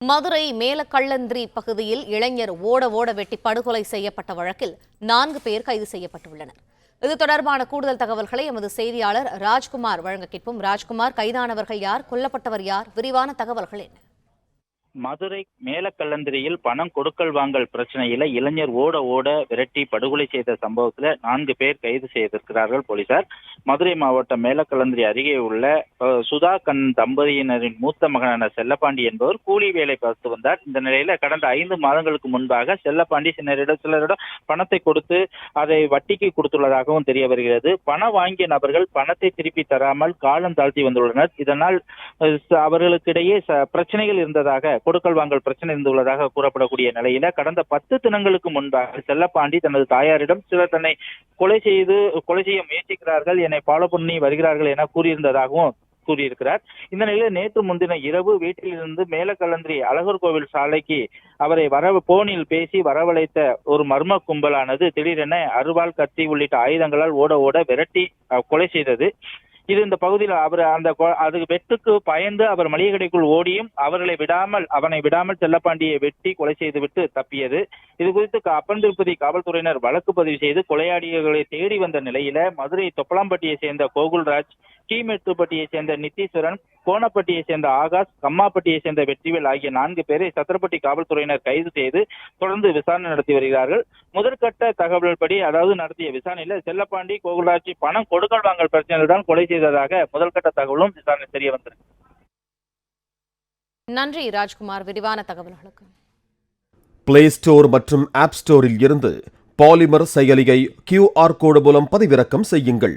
மதுரை மேலக்கள்ளந்திரி பகுதியில் இளைஞர் ஓட ஓட வெட்டி படுகொலை செய்யப்பட்ட வழக்கில் நான்கு பேர் கைது செய்யப்பட்டுள்ளனர். இது தொடர்பான கூடுதல் தகவல்களை எமது செய்தியாளர் ராஜ்குமார் வழங்க கேட்போம். ராஜ்குமார் கைதானவர்கள் யார்? கொல்லப்பட்டவர் யார்? விரிவான தகவல்கள் என்ன? மதுரை மேலக்கல்லந்திரியில் பணம் கொடுக்கல் வாங்கல் பிரச்சனையில இளைஞர் ஓட ஓட விரட்டி படுகொலை செய்த சம்பவத்துல நான்கு பேர் கைது செய்திருக்கிறார்கள் போலீசார். மதுரை மாவட்டம் மேலக்கல்லந்திரி அருகே உள்ள சுதா கண் தம்பதியினரின் மூத்த மகனான செல்லப்பாண்டி என்பவர் கூலி வேலை பார்த்து வந்தார். இந்த நிலையில கடந்த ஐந்து மாதங்களுக்கு முன்பாக செல்லப்பாண்டி சிலரிடம் சிலரிடம் பணத்தை கொடுத்து அதை வட்டிக்கு கொடுத்துள்ளதாகவும் தெரிய வருகிறது. பணம் வாங்கிய நபர்கள் பணத்தை திருப்பி தராமல் காலம் தாழ்த்தி வந்துள்ளனர். இதனால் அவர்களுக்கிடையே ச- பிரச்சனைகள் இருந்ததாக கொடுக்கல் வாங்கல் பிரச்சனை இருந்துள்ளதாக கூறப்படக்கூடிய நிலையில கடந்த பத்து தினங்களுக்கு முன்பாக செல்லப்பாண்டி தனது தாயாரிடம் சிலர் தன்னை கொலை செய்து கொலை செய்ய முயற்சிக்கிறார்கள் என்னை ஃபாலோ பண்ணி வருகிறார்கள் என கூறியிருந்ததாகவும் கூறியிருக்கிறார். இந்த நிலையில் நேற்று முன்தின இரவு வீட்டிலிருந்து மேலக்கலந்திரி அழகர் கோவில் சாலைக்கு அவரை வர போனில் பேசி வரவழைத்த ஒரு மர்ம கும்பலானது திடீரென அருவாள் கத்தி உள்ளிட்ட ஆயுதங்களால் ஓட ஓட விரட்டி அஹ், கொலை செய்தது. இது இந்த பகுதியில் அவர் அந்த அது வெட்டுக்கு பயந்து அவர் மளிகை கடைக்குள் ஓடியும் அவர்களை விடாமல் அவனை விடாமல் செல்லப்பாண்டியை வெட்டி கொலை செய்துவிட்டு தப்பியது. இது குறித்து அப்பன் திருப்பதி காவல்துறையினர் வழக்கு பதிவு செய்து கொலையாளிகளை தேடி வந்த நிலையில மதுரை தொப்பலாம்பட்டியை சேர்ந்த கோகுல்ராஜ் கீமெட்டுப்பட்டியை சேர்ந்த நித்தீஸ்வரன் கோணப்பட்டியை சேர்ந்த ஆகாஷ் கம்மாப்பட்டியை சேர்ந்த வெற்றிவேல் ஆகிய நான்கு பேரை சத்திரப்பட்டி காவல்துறையினர் கைது செய்து தொடர்ந்து விசாரணை நடத்தி வருகிறார்கள். முதற்கட்ட தகவல் படி அதாவது நடத்திய விசாரணையில செல்லப்பாண்டி கோகுல்ராஜ் பணம் கொடுக்கல் வாங்கல் பிரச்சனையில் தான் கொலை செய்ததாக முதல்கட்ட தகவலும் விசாரணை தெரிய வந்திருக்கு. நன்றி ராஜ்குமார். விரிவான தகவல்களுக்கு. பிளே ஸ்டோர் மற்றும் ஆப் ஸ்டோரில் இருந்து பாலிமர் செயலியை கியூஆர் கோடு மூலம் பதிவிறக்கம் செய்யுங்கள்.